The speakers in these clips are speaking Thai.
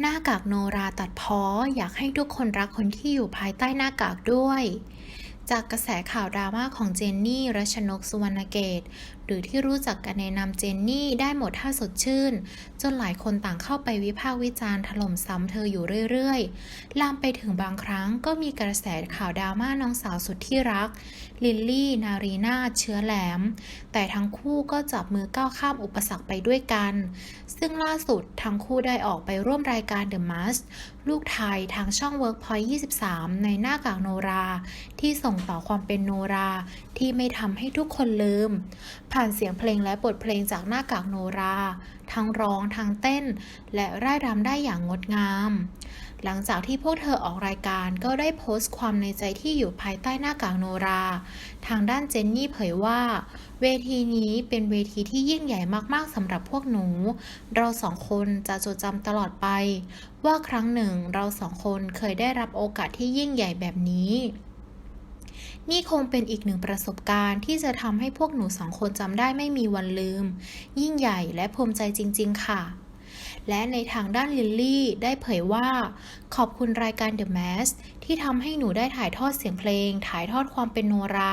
หน้ากากโนราตัดพ้ออยากให้ทุกคนรักคนที่อยู่ภายใต้หน้ากากด้วย จากกระแสข่าวดราม่าของเจนนี่รัชนกสุวรรณเกต หรือที่รู้จักกันในนามเจนนี่ได้หมดท่าสดชื่น จนหลายคนต่างเข้าไปวิพากษ์วิจารณ์ถล่มซ้ำเธออยู่เรื่อยๆ ลามไปถึงบางครั้งก็มีกระแสข่าวดราม่าน้องสาวสุดที่รัก ลิลลี่ นารีนาเชื้อแหลม แต่ทั้งคู่ก็จับมือก้าวข้ามอุปสรรคไปด้วยกัน ซึ่งล่าสุดทั้งคู่ได้ออกไปร่วมรายการ The Mask ลูกไทยทางช่อง Workpoint 23 ในหน้ากากโนราที่ส่งต่อความเป็นโนรา ที่ไม่ทำให้ทุกคนลืม ผ่านเสียงเพลงและบทเพลงจากหน้ากากโนรา ทั้งร้องทั้งเต้น และร่ายรำได้อย่างงดงาม หลังจากที่พวกเธอออกรายการก็ได้โพสต์ความในใจที่อยู่ภายใต้หน้ากากโนรา ทางด้านเจนนี่เผยว่า เวทีนี้เป็นเวทีที่ยิ่งใหญ่มากๆสำหรับพวกหนู เราสองคนจะจดจำตลอดไป ว่าครั้งหนึ่งเราสองคนเคยได้รับโอกาสที่ยิ่งใหญ่แบบนี้ นี่คงเป็นอีกหนึ่งประสบการณ์ที่จะทำให้พวกหนูสองคนจำได้ไม่มีวันลืม ยิ่งใหญ่และภูมิใจจริง ๆ ค่ะ และในทางด้านลิลลี่ได้เผยว่า ขอบคุณรายการ The Mask ที่ทำให้หนูได้ถ่ายทอดเสียงเพลง ถ่ายทอดความเป็นโนรา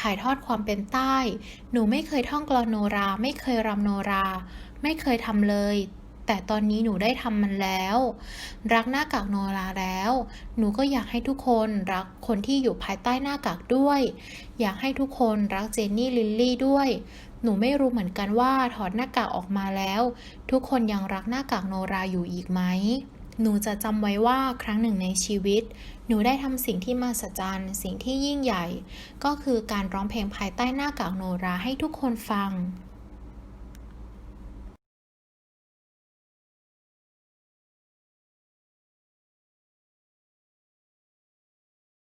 ถ่ายทอดความเป็นใต้ หนูไม่เคยท่องกลอนโนรา ไม่เคยรำโนรา ไม่เคยทำเลย แต่ตอนนี้หนูได้ทำมันแล้ว รักหน้ากากโนราแล้ว หนูก็อยากให้ทุกคนรักคนที่อยู่ภายใต้หน้ากากด้วย อยากให้ทุกคนรักเจนนี่ลิลลี่ด้วย หนูไม่รู้เหมือนกันว่าถอดหน้ากากออกมาแล้ว ทุกคนยังรักหน้ากากโนราอยู่อีกไหมหนูจะจำไว้ว่าครั้งหนึ่งในชีวิต หนูได้ทำสิ่งที่มหัศจรรย์สิ่งที่ยิ่งใหญ่ ก็คือการร้องเพลงภายใต้หน้ากากโนราให้ทุกคนฟัง